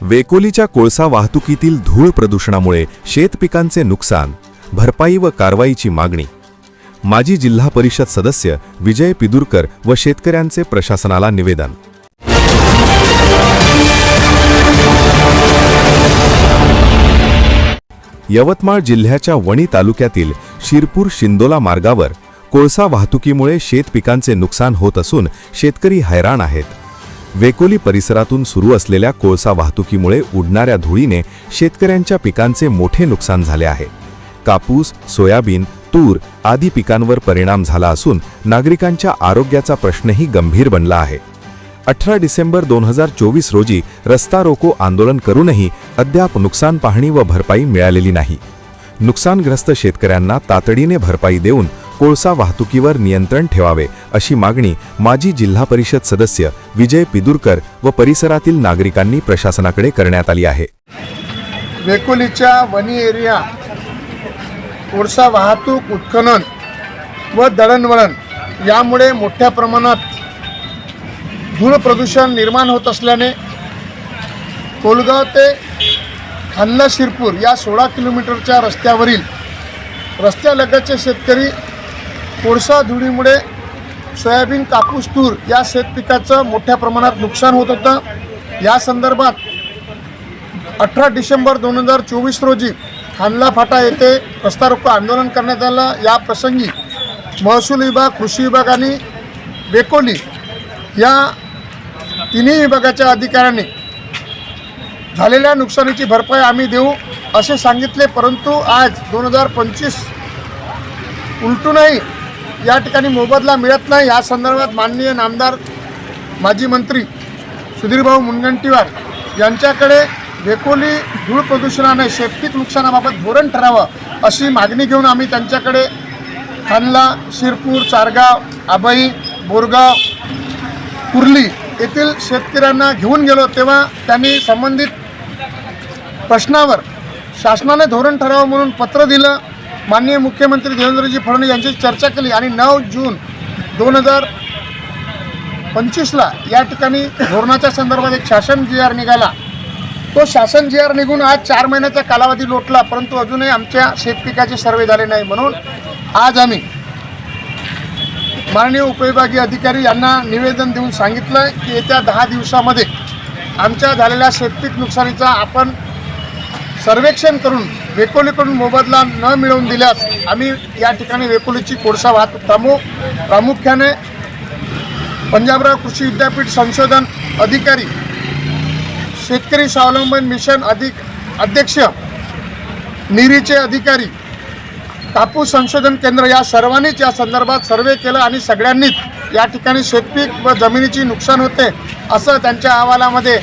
वेकोलीच्या कोळसा वाहतुकीतील धूळ प्रदूषणामुळे शेतपिकांचे नुकसान भरपाई व कारवाईची मागणी. माजी जिल्हा परिषद सदस्य विजय पिदुरकर व शेतकऱ्यांचे प्रशासनाला निवेदन. यवतमाळ जिल्ह्याच्या वणी तालुक्यातील शिरपूर शिंदोला मार्गावर कोळसा वाहतुकीमुळे शेतपिकांचे नुकसान होत असून शेतकरी हैराण आहेत. वेकोली परिसरातून सुरू असलेल्या कोळसा वाहतुकीमुळे उडणाऱ्या धुळीने शेतकऱ्यांच्या पिकांचे मोठे नुकसान झाले आहे. कापूस सोयाबीन तूर आदी पिकांवर परिणाम झाला असून नागरिकांच्या आरोग्याचा प्रश्नही गंभीर बनला आहे. अठरा डिसेंबर दोन हजार चोवीस रोजी रस्ता रोको आंदोलन करूनही अद्याप नुकसान पाहणी व भरपाई मिळालेली नाही. नुकसानग्रस्त शेतकऱ्यांना तातडीने भरपाई देऊन कोळसा वाहतुकीवर नियंत्रण ठेवावे अशी मागणी माजी जिल्हा परिषद सदस्य विजय पिदुरकर व परिसरातील नागरिकांनी प्रशासनाकडे करण्यात आली आहे. वेकोलीच्या वनी एरिया कोळसा वाहतूक उत्खनन व दळणवळण यामुळे मोठ्या प्रमाणात धूळ प्रदूषण निर्माण होत असल्याने कोलगाव ते खान्ना शिरपूर या सोळा किलोमीटरच्या रस्त्यावरील रस्त्यालगतचे शेतकरी कोळसा धुळीमुळे सोयाबीन कापूस तूर या शेतपिकाचं मोठ्या प्रमाणात नुकसान होत होतं. या संदर्भात अठरा डिसेंबर दोन हजार चोवीस रोजी खानला फाटा येथे रस्ता रोको आंदोलन करण्यात आलं. या प्रसंगी महसूल विभाग कृषी विभाग आणि बेकोली या तिन्ही विभागाच्या अधिकाऱ्यांनी झालेल्या नुकसानीची भरपाई आम्ही देऊ असे सांगितले. परंतु आज दोन हजार पंचवीस उलटूनही या ठिकाणी मोबदला मिळत नाही. या संदर्भात माननीय नामदार माजी मंत्री सुधीरभाऊ मुनगंटीवार यांच्याकडे वेकोली धूळ प्रदूषणाने शेतपीक नुकसानाबाबत धोरण ठरावं अशी मागणी घेऊन आम्ही त्यांच्याकडे खानला शिरपूर चारगाव आबई बोरगाव कुर्ली येथील शेतकऱ्यांना घेऊन गेलो तेव्हा त्यांनी संबंधित प्रश्नावर शासनाने धोरण ठरावं म्हणून पत्र दिलं. माननीय मुख्यमंत्री देवेंद्रजी फडणवीस यांची चर्चा केली आणि नऊ जून दोन हजार पंचवीसला या ठिकाणी धोरणाच्या संदर्भात एक शासन जी आर निघाला. तो शासन जी आर निघून आज चार महिन्याचा कालावधी लोटला परंतु अजूनही आमच्या शेतपिकाचे सर्वे झाले नाही. म्हणून आज आम्ही माननीय उपविभागीय अधिकारी यांना निवेदन देऊन सांगितलं आहे की येत्या दहा दिवसामध्ये आमच्या झालेल्या शेतपीक नुकसानीचा आपण सर्वेक्षण करून वेकोलीकडून मोबदला न मिळवून दिल्यास आम्ही या ठिकाणी वेकोलीची कोळसा वाहतूक प्रमु प्रामुख्याने पंजाबराव कृषी विद्यापीठ संशोधन अधिकारी शेतकरी स्वावलंबन मिशन अधिक अध्यक्ष निरीचे अधिकारी कापूस संशोधन केंद्र या सर्वांनीच या संदर्भात सर्वे केलं आणि सगळ्यांनीच या ठिकाणी शेतपीक व जमिनीची नुकसान होते असं त्यांच्या अहवालामध्ये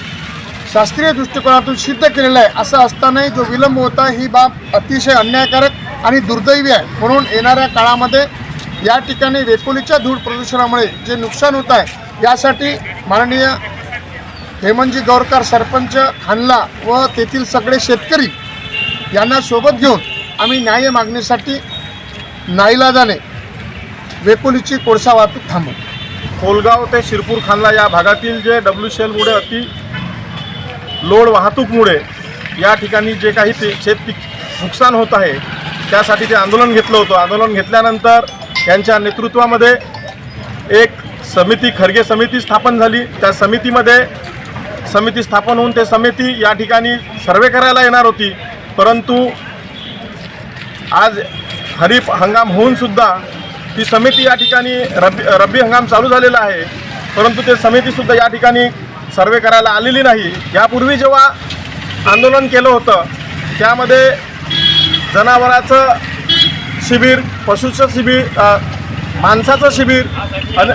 शास्त्रीय दृष्टिकोनातून सिद्ध केलेलं आहे. असं असतानाही जो विलंब होता ही बाब अतिशय अन्यायकारक आणि दुर्दैवी आहे. म्हणून येणाऱ्या काळामध्ये या ठिकाणी वेकोलीच्या धूळ प्रदूषणामुळे जे नुकसान होत आहे यासाठी माननीय हेमंतजी गौरकर सरपंच खानला व तेथील सगळे शेतकरी यांना सोबत घेऊन आम्ही न्याय मागणीसाठी नाईलाजाने वेकोलीची कोळसा वाहतूक थांबू कोलगाव ते शिरपूर खानला या भागातील जे डब्ल्यू शेलमुळे अति लोड वाहतूकमुळे या ठिकाणी जे काही ते शेतपीक नुकसान होत आहे त्यासाठी ते आंदोलन घेतलं होतं. आंदोलन घेतल्यानंतर यांच्या नेतृत्वामध्ये एक समिती खरगे समिती स्थापन झाली. त्या समितीमध्ये समिती स्थापन होऊन ते समिती या ठिकाणी सर्वे करायला येणार होती. परंतु आज खरीप हंगाम होऊन सुद्धा ती समिती या ठिकाणी रब्बी रब्बी हंगाम चालू झालेला आहे. परंतु ते समितीसुद्धा या ठिकाणी सर्वे करायला आलेली नाही. यापूर्वी जेव्हा आंदोलन केलं होतं त्यामध्ये जनावराचं शिबिर पशुचं शिबिर माणसाचं शिबिर अन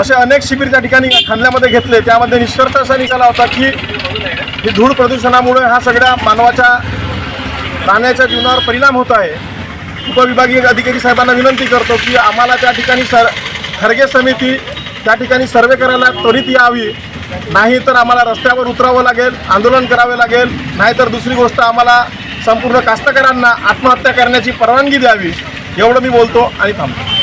असे अनेक शिबिर त्या ठिकाणी खांदल्यामध्ये घेतले. त्यामध्ये निष्कर्ष असा निघाला होता की ही धूळ प्रदूषणामुळे हा सगळ्या मानवाच्या प्राण्याच्या जीवनावर परिणाम होत आहे. उपविभागीय अधिकारी साहेबांना विनंती करतो की आम्हाला त्या ठिकाणी सर खरगे समिती त्या ठिकाणी सर्वे करायला त्वरित यावी. नाही तर आम्हाला रस्त्यावर उतरावं लागेल आंदोलन करावे लागेल नाहीतर दुसरी गोष्ट आम्हाला संपूर्ण कास्तकारांना आत्महत्या करण्याची परवानगी द्यावी. एवढं मी बोलतो आणि थांबतो.